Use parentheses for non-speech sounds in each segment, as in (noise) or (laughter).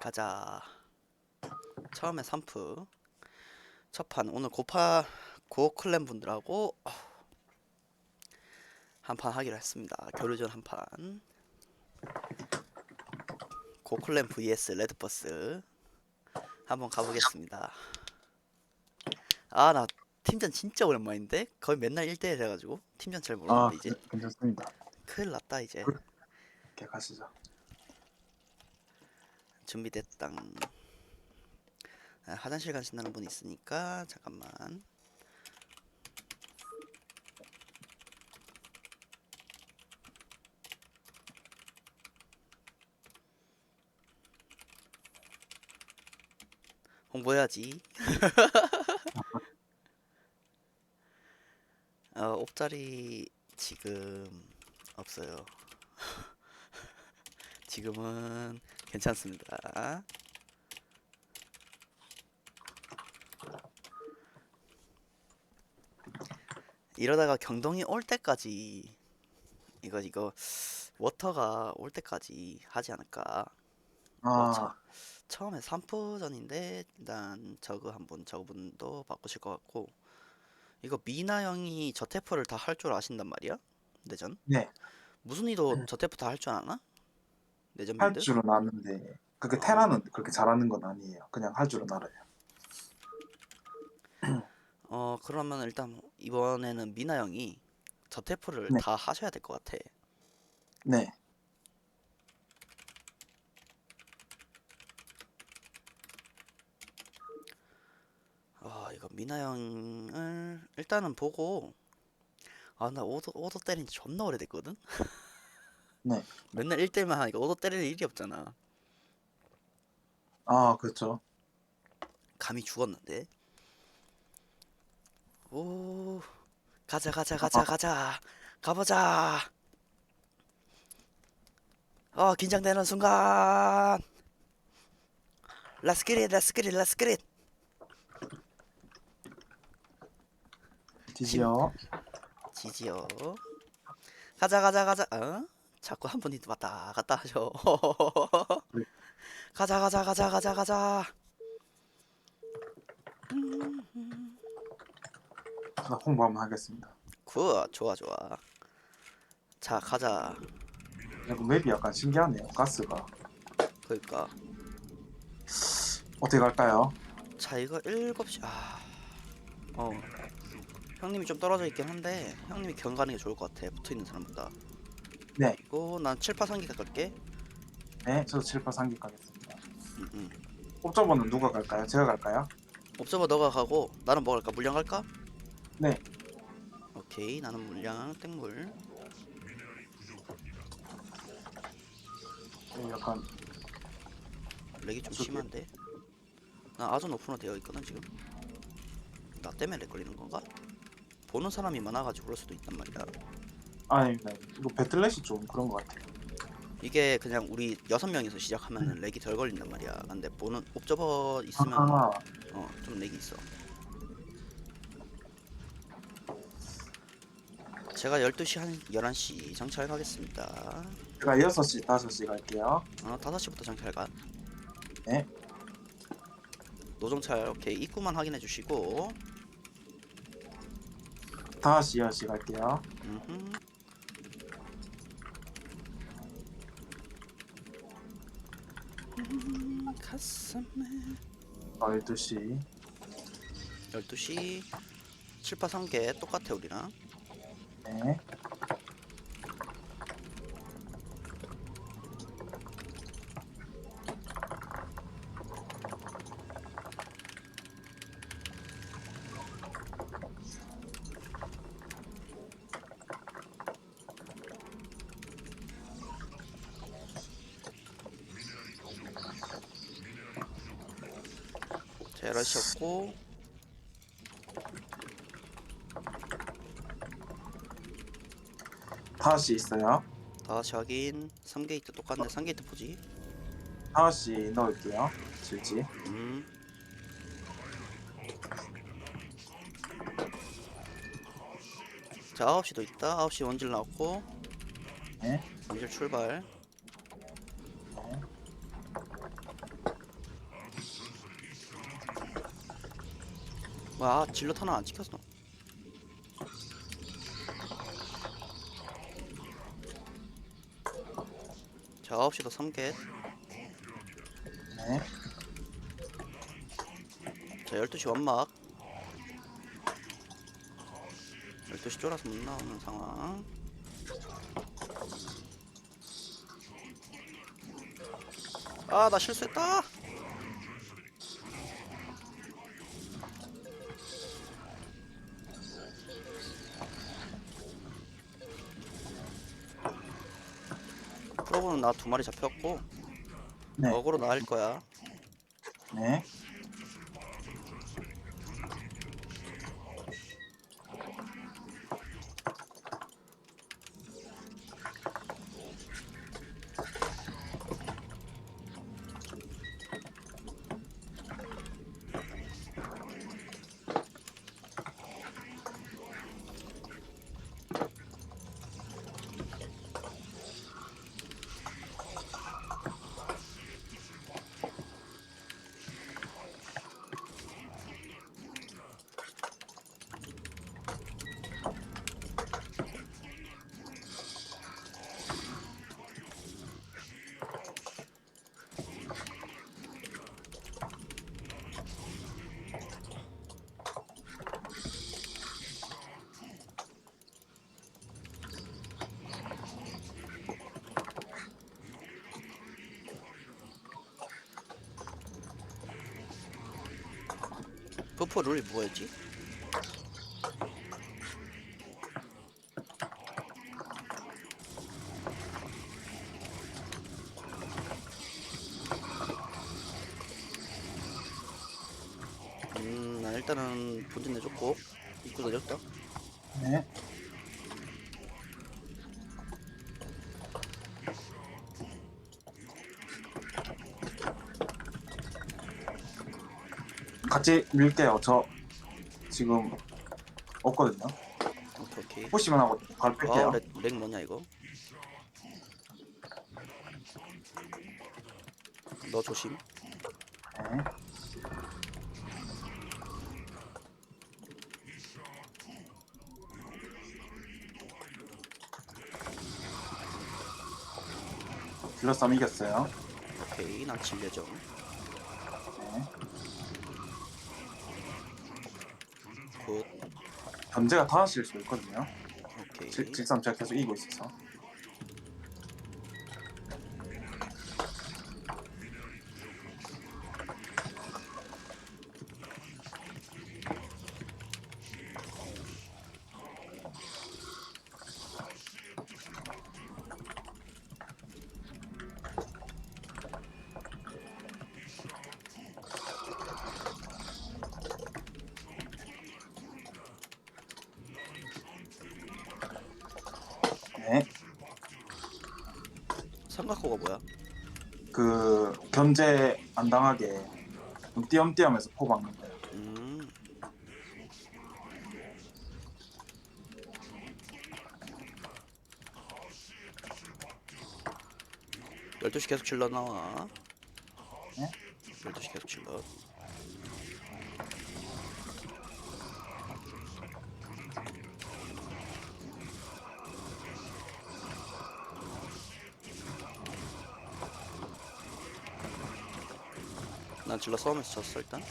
가자. 처음에 3프. 첫판 오늘 고파 고클랜 분들하고 한 판 하기로 했습니다. 교류전 한 판. 고클랜 vs 레드버스 한번 가보겠습니다. 아 나 팀전 진짜 오랜만인데 거의 맨날 1대1 해가지고 팀전 잘 아, 모르는데 이제 네, 괜찮습니다. 큰일 났다 이제 이렇게 가시죠. 준비됐당. 아, 화장실 가신다는 분 있으니까 잠깐만. 홍보해야지. (laughs) 어, 옵자리 지금 없어요. (laughs) 지금은 괜찮습니다. 이러다가 경동이 올 때까지 이거 이거 워터가 올 때까지 하지 않을까. 아, 자, 처음에 3포전인데 일단 저거 한분 저분도 바꾸실 것 같고 이거 미나 형이 저태포를 다 할 줄 아신단 말이야? 내전? 네. 무슨 이도 저태포 다 할 줄 아나? 내전 할? 줄은 아는데 그렇게 어. 테라는 그렇게 잘하는 건 아니에요. 그냥 할 줄은 알아요. (clears throat) 어 그러면 일단 이번에는 미나 형이 저태포를 네. 다 하셔야 될 것 같아. 네. 아 이거 미나 형을 일단은 보고 아 나 오도 오도 때린 지 존나 오래됐거든. (laughs) 네. 맨날 1대1만 하니까 오도 때릴 일이 없잖아. 아, 그렇죠. 감이 죽었는데. 오 가자 가자 가자 가자 가보자. 어 긴장되는 순간. Let's get it, let's get it, let's get it. 디지요. 지지요. 가자 가자 가자. 어? 자꾸 한 분이 왔다 갔다 하셔. 네. (laughs) 가자 가자 가자 가자 가자. 나 홍보 한번 하겠습니다. 굿 좋아 좋아. 자 가자. 이거 맵이 약간 신기하네요. 가스가. 그러니까 어떻게 갈까요? 자 이거 7시 아. 어. 형님이 좀 떨어져 있긴 한데 형님이 경 가는 게 좋을 것 같아. 붙어 있는 사람보다. 네. 그리고 난 7파 상기가 갈게. 네, 저도 7파 3기 가겠습니다. 응, 응. 옵저버는 누가 갈까요? 제가 갈까요? 옵저버 너가 가고 나는 뭐 갈까? 물량 갈까? 네. 오케이 나는 물량 땡물. 네, 약간 렉이 좀 저기- 심한데 나 아전 오픈로 되어 있거든 지금 나 때문에 렉 걸리는 건가? 보는 사람이 많아가지고 그럴 수도 있단 말이야 아닙니다. 이거 배틀넷이 좀 그런 것 같아요. 이게 그냥 우리 여섯 명이서 시작하면 은 렉이 덜 걸린단 말이야 근데 보는 옵저버 있으면 아, 어 좀 렉이 있어 제가 12시 한 11시 정찰 가겠습니다 제가 6시, 5시 갈게요. 어 5시부터 정찰 가 네. 노정찰 오케이 입구만 확인해 주시고 5시, 10시 갈게요. 음흠. 가슴에 어, 12시. 12시 7파 3개 똑같아 우리랑 네. 제라시였고 다시 있어요. 다시 확인 3게이트 똑같네 3게이트 보지 다시 넣을게요. 질지. 음 자, 9시도 있다. 9시 원질 나왔고. 네. 원질 출발. 와 질럿 하나 안 찍혔어. 자 9시도 3개 네. 자 12시 완막. 12시 쫄아서 못 나오는 상황. 아 나 실수했다 프로브는 나 두 마리 잡혔고 네. 어그로 나할 거야 네. 부프 룰이 뭐였지? 음, 나 일단은 본진 내줬고 입구 내줬다. 네. 같이 밀게요. 저 지금 없거든요. 오케이 오케이. 푸시만 하고 바로 뺄게요. 아, 렉, 렉 뭐냐 이거? 너 조심. 네. 딜러 싸움 이겼어요. 오케이, 난 진례정. 네. 굿. 다 하실 수 있거든요. 오케이. 질- 질싸움 제가 계속 이기고 있어서. 삼각호가 뭐야? 그 견제 안 당하게 좀 띄엄띄엄해서 포 박는 거예요. 음. 열두 시 계속 질러 나와. 네? 열두 시 계속 질러. 질러 싸우면서 졌어 일단.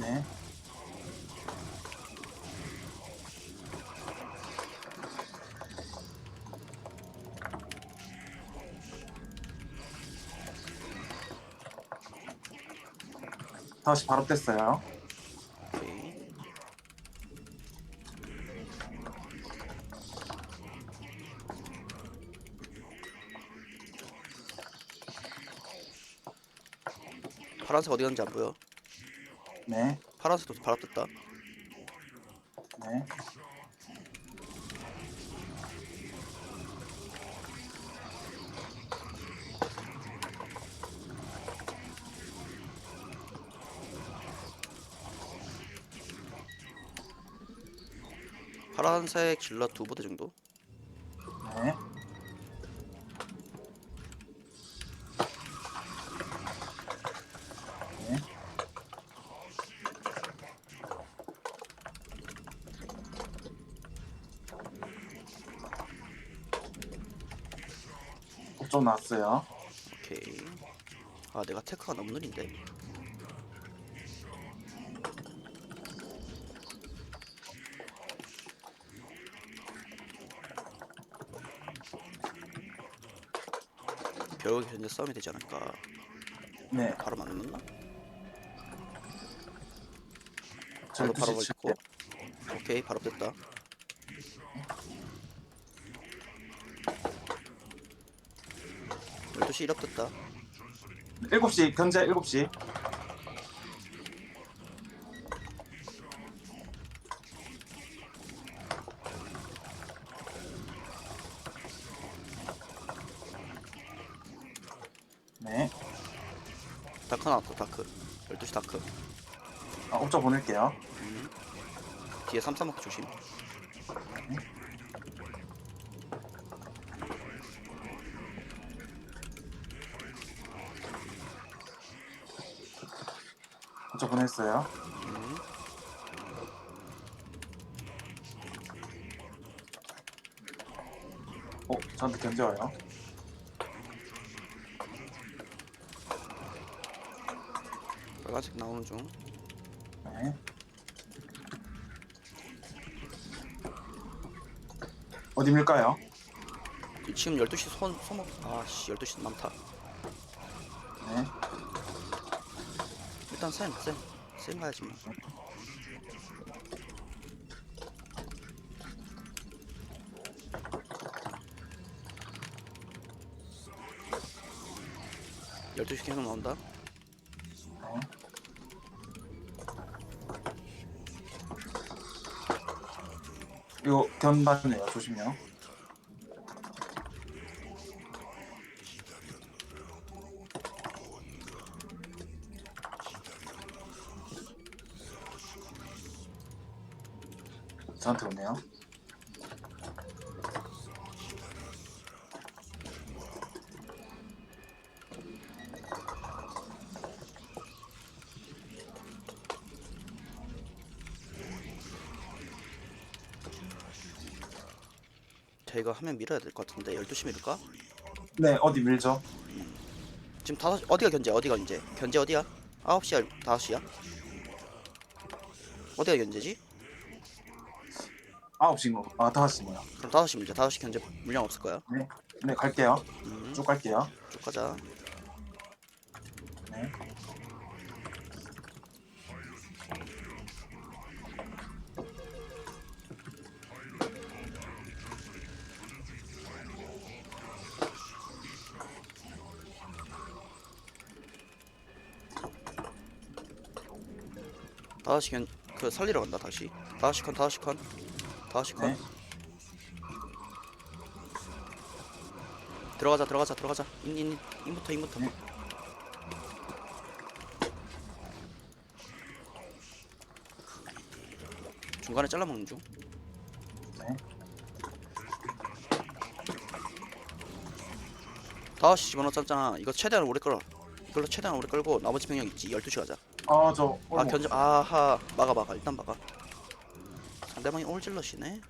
네. 다시 바로 뗐어요. 파란색 어디 갔는지 안 보여. 네. 파란색도 바로 떴다. 네. 파란색 질러 두 부대 정도. 네. 네. 또 났어요. 오케이. 아 내가 테크가 너무 느린데. 벽에 현재 싸움이 되지 않을까. 네. 바로? 저 바로 바로 12시 걸고. 오케이 바로 됐다. 열두 시 1업 됐다. 7시 견제 7시. 네. 다크 나왔다 다크. 12시 다크. 아, 옵저 보낼게요. 음. 뒤에 삼삼먹 조심. 옵저 보냈어요. 음. 어, 저한테 견제 와요. 빨간색 나오는 중. 네. 어디 밀까요? 지금 12시 손 소목 아씨 12시 많다. 네. 일단 쌤, 쌤, 쌤 가야지 뭐. 열두 시 계속 나온다. 네. 이거 견반이에요. 조심해요. 저한테 오네요. 자 이거 하면 밀어야 될 것 같은데 12시 밀을까? 네, 어디 밀죠? 지금 5시 어디가 견제 어디가 견제 견제 어디야? 9시야 5시야? 어디가 견제지? 9시인 거. 아, 5시 뭐야. 그럼 5시 밀자 5시 견제 물량 없을 거야 네, 갈게요. 음, 쭉 갈게요. 쭉 가자 네. 다섯 시간 그 살리러 간다 다시. 다섯 시컨 다섯 시컨 다섯 시컨 네. 들어가자 들어가자 들어가자. 인인 인부터 인부터. 네. 중간에 잘라먹는 중. 네. 다섯 시 집어넣었잖아. 이거 최대한 오래 끌어. 이걸로 최대한 오래 끌고 나머지 병력 있지. 12시 가자 아, 저 아. 견제 아하 막아 막아. 일단 막아. 상대방이 올질러시네.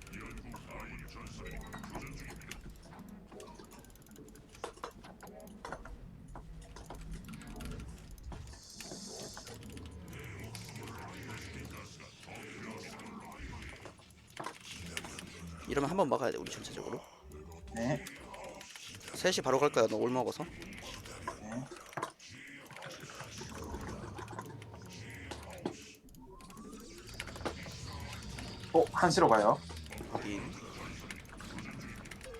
이러면 한 번 막아야 돼 우리 전체적으로. 네. 3시 바로 갈 거야 너올 먹어서 한시로 가요. 거기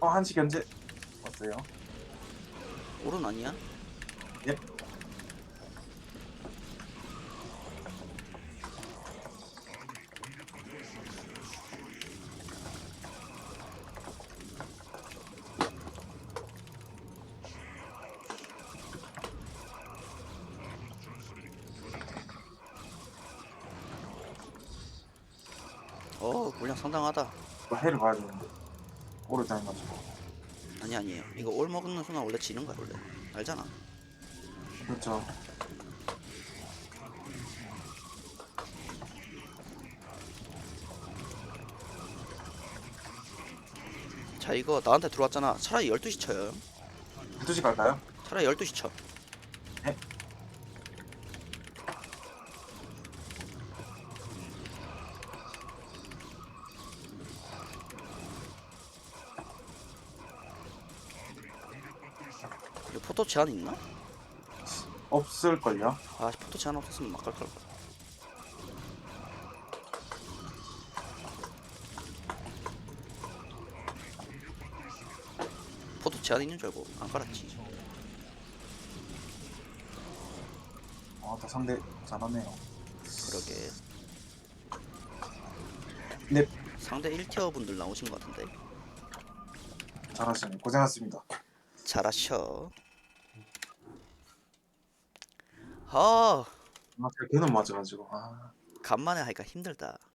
어, 한시 견제 왔어요. 오른 아니야? 예. 어 물량 상당하다 이거 해를 봐야 되는데. 오래 다녀가지고. 아니 아니에요 이거 올 먹는 순간 원래 지는 거야 원래 알잖아 그렇죠. 자 이거 나한테 들어왔잖아 차라리 12시 쳐요 12시 갈까요? 차라리 12시 쳐. 네. 이거 포토 제한 있나? 없을걸요? 아 포토 제한 없었으면 막 갈 걸. 포토 제한 있는 줄 알고 안 깔았지. 아, 다 상대 잘하네요. 그러게. 네, 상대 1티어 분들 나오신 것 같은데. 잘하시네. 고생하셨습니다. 잘하셔. 아 아, 걔는 맞아가지고. 아, 간만에 하니까 힘들다.